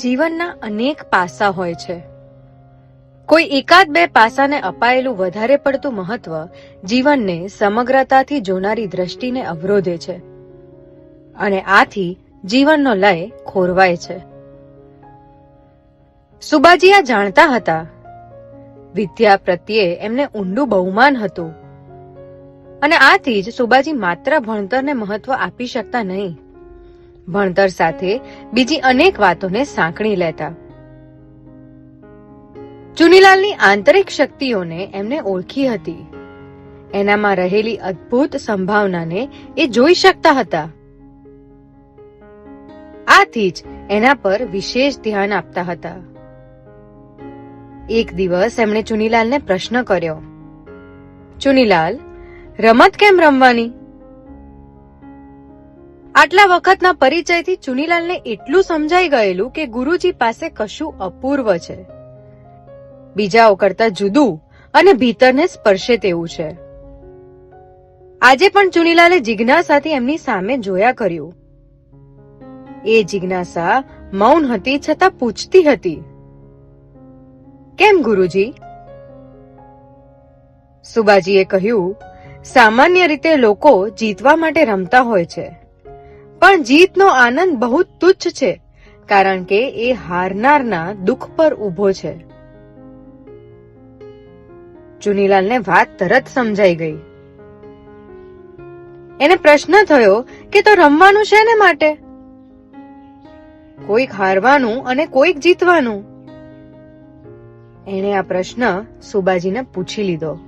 જીવનના અનેક પાસા હોય છે. કોઈ એકાદ બે પાસાને અપાયેલું વધારે પડતું મહત્વ જીવનને સમગ્રતાથી જોનારી દ્રષ્ટિને અવરોધે છે અને આથી જીવનનો લય ખોરવાય છે. સુબાજી આ જાણતા હતા, વિદ્યા પ્રત્યે એમને ઊંડું બહુમાન હતું અને આથી જ સુબાજી માત્ર ભણતરને મહત્વ આપી શકતા નહીં. ભણતર સાથે બીજી અનેક વાતોને સાંકળી લેતા. ચુનીલાલની આંતરિક શક્તિઓને એમને ઓળખી હતી. એનામાં રહેલી અદ્ભુત સંભાવનાને એ જોઈ શકતા હતા. આથી જ એના પર વિશેષ ધ્યાન આપતા હતા. એક દિવસ એમણે ચુનીલાલને પ્રશ્ન કર્યો. ચુનીલાલ, રમત કેમ રમવાની? આટલા વખતના પરિચયથી ચુનીલાલને એટલું સમજાઈ ગયેલું કે ગુરુજી પાસે કશું અપૂર્વ છે. બીજાઓ કરતા જુદું અને ભીતરને સ્પર્શે તેવું છે. આજે પણ ચુનીલાલે જિજ્ઞાસાથી એમની સામે જોયા કર્યું. એ જિજ્ઞાસા મૌન હતી છતાં પૂછતી હતી. કેમ ગુરુજી? સુબાજીએ કહ્યું, સામાન્ય રીતે લોકો જીતવા માટે રમતા હોય છે. પણ જીતનો આનંદ બહુ તુચ્છ છે, કારણ કે એ હારનારના દુઃખ પર ઊભો છે. ચુનીલાલને વાત તરત સમજાઈ ગઈ. એને પ્રશ્ન થયો કે તો રમવાનું છે માટે? કોઈક હારવાનું અને કોઈક જીતવાનું? એણે આ પ્રશ્ન સુબાજીને પૂછી લીધો.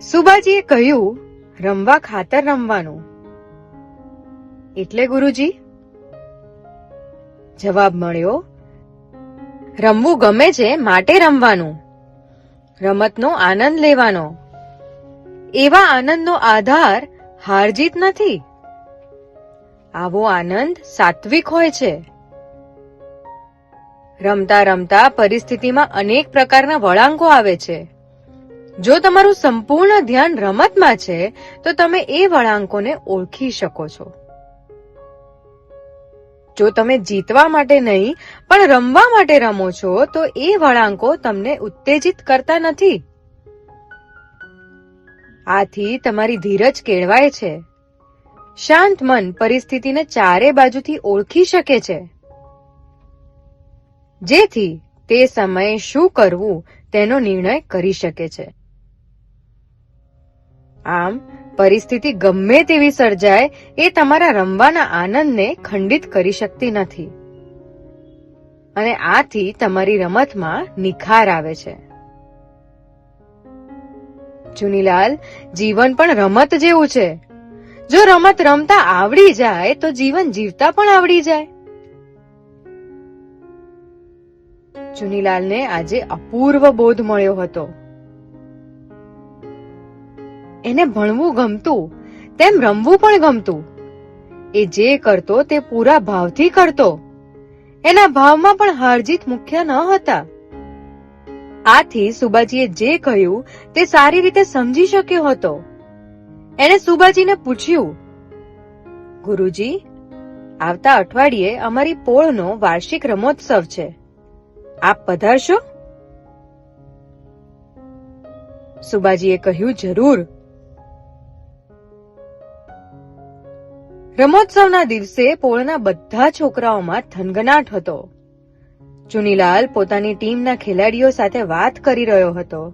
સુબાજીએ કહ્યું, રમવા ખાતર રમવાનું. એટલે ગુરુજી? જવાબ મળ્યો, રમવું ગમે છે માટે રમવાનું, રમતનો આનંદ લેવાનો. એવા આનંદનો આધાર હાર જીત નથી. આવો આનંદ સાત્વિક હોય છે. રમતા રમતા પરિસ્થિતિમાં અનેક પ્રકારના વળાંકો આવે છે. જો તમારું સંપૂર્ણ ધ્યાન રમતમાં છે, તો તમે એ વળાંકોને ઓળખી શકો છો. જો તમે જીતવા માટે નહીં, પણ રમવા માટે રમો છો, તો એ વળાંકો તમને ઉત્તેજિત કરતા નથી. આથી તમારી ધીરજ કેળવાય છે. શાંત મન પરિસ્થિતિને ચારે બાજુથી ઓળખી શકે છે. જેથી તે સમયે શું કરવું તેનો નિર્ણય કરી શકે છે. આમ, પરિસ્થિતિ ગમે તેવી સર્જાય, એ તમારા રમવાના આનંદને ખંડિત કરી શકતી નથી. અને આથી તમારી રમતમાં નિખાર આવે છે. ચુનીલાલ જીવન પણ રમત જેવું છે. જો રમત રમતા આવડી જાય, તો જીવન જીવતા પણ આવડી જાય. ચુનીલાલને આજે અપૂર્વ બોધ મળ્યો હતો. એને ભણવું ગમતું, તેમ રમવું પણ ગમતું. એ જે કરતો તે પૂરા ભાવથી કરતો. એના ભાવમાં પણ હારજીત મુખ્ય ન હતા. આથી સુબાજીએ જે કહ્યું તે સારી રીતે સમજી શક્યો હતો. એણે સુબાજીને પૂછ્યું, ગુરુજી, આવતા અઠવાડિયે અમારી પોળનો વાર્ષિક રમોત્સવ છે. આપ પધારશો? સુબાજીએ કહ્યું, જરૂર. રમોત્સવના દિવસે પોળના બધા છોકરાઓમાં થનગનાટ હતો. ચુનીલાલ પોતાની ટીમના ખેલાડીઓ સાથે વાત કરી રહ્યો હતો.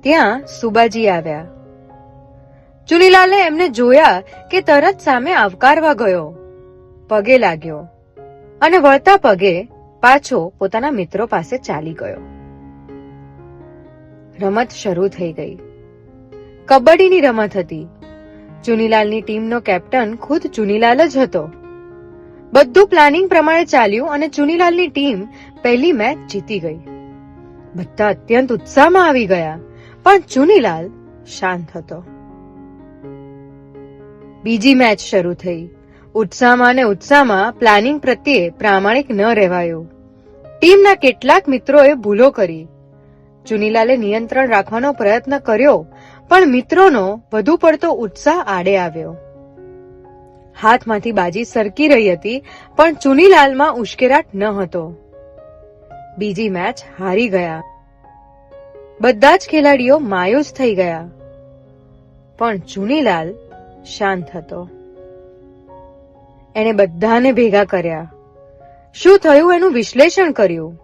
ત્યાં સુબાજી આવ્યા. ચુનીલાલે એમને જોયા કે તરત સામે આવકારવા ગયો. પગે લાગ્યો અને વળતા પગે પાછો પોતાના મિત્રો પાસે ચાલી ગયો. રમત શરૂ થઈ ગઈ. કબડ્ડીની રમત હતી. ચુનીલાલની ટીમનો કેપ્ટન ખુદ ચુનીલાલ જ હતો. બધું પ્લાનિંગ પ્રમાણે ચાલ્યું અને ચુનીલાલની ટીમ પહેલી મેચ જીતી ગઈ. બધા અત્યંત ઉત્સાહમાં આવી ગયા, પણ ચુનીલાલ શાંત હતો. બીજી મેચ શરૂ થઈ. ઉત્સાહમાં અને ઉત્સાહમાં પ્લાનિંગ પ્રત્યે પ્રામાણિક ન રહેવાયું. ટીમના કેટલાક મિત્રોએ ભૂલો કરી. ચુનીલાલે નિયંત્રણ રાખવાનો પ્રયત્ન કર્યો પણ મિત્રોનો વધુ પડતો ઉત્સાહ આડે આવ્યો. હાથમાંથી બાજી સરકી રહી હતી, પણ ચુનીલાલમાં ઉશ્કેરાટ ન હતો. બીજી મેચ હારી ગયા. બધા જ ખેલાડીઓ માયુસ થઈ ગયા. પણ ચુનીલાલ શાંત હતો. એણે બધાને ભેગા કર્યા. શું થયું એનું વિશ્લેષણ કર્યું?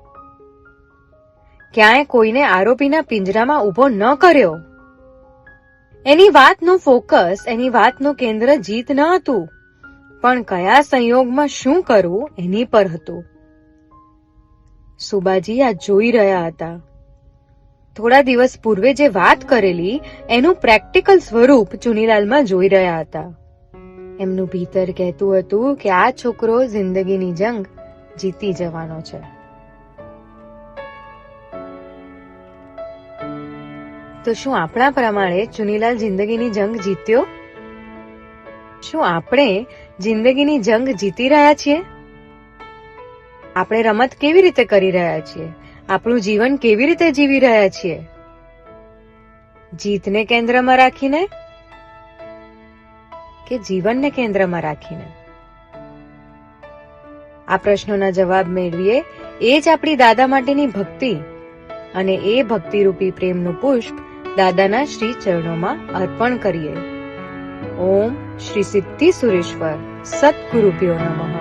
ક્યાંય કોઈને આરોપીના પિંજરામાં ઊભો ન કર્યો? એની વાતનું ફોકસ, એની વાતનું કેન્દ્ર જીત ન હતું. પણ કયા સંયોગમાં શું કરવું એની પર હતું. સુબાજી આ જોઈ રહ્યા હતા. થોડા દિવસ પૂર્વે જે વાત કરેલી, એનું પ્રેક્ટિકલ સ્વરૂપ ચુનીલાલમાં જોઈ રહ્યા હતા. એમનું ભીતર કહેતું હતું કે આ છોકરો જિંદગીની જંગ જીતી જવાનો છે. તો શું આપણા પ્રમાણે ચુનીલાલ જિંદગીની જંગ જીત્યો? શું આપણે જિંદગીની જંગ જીતી રહ્યા છીએ? આપણે રમત કેવી રીતે કરી રહ્યા છીએ? આપણું જીવન કેવી રીતે જીવી રહ્યા છીએ? જીતને કેન્દ્રમાં રાખીને કે જીવનને કેન્દ્રમાં રાખીને? આ પ્રશ્નોના જવાબ મેળવીએ એ જ આપણી દાદા માટેની ભક્તિ અને એ ભક્તિરૂપી પ્રેમનું પુષ્પ દાદાના શ્રી ચરણોમાં અર્પણ કરીએ. ઓમ શ્રી સિદ્ધિ સુરેશ્વર સદગુરુભ્યો નમઃ.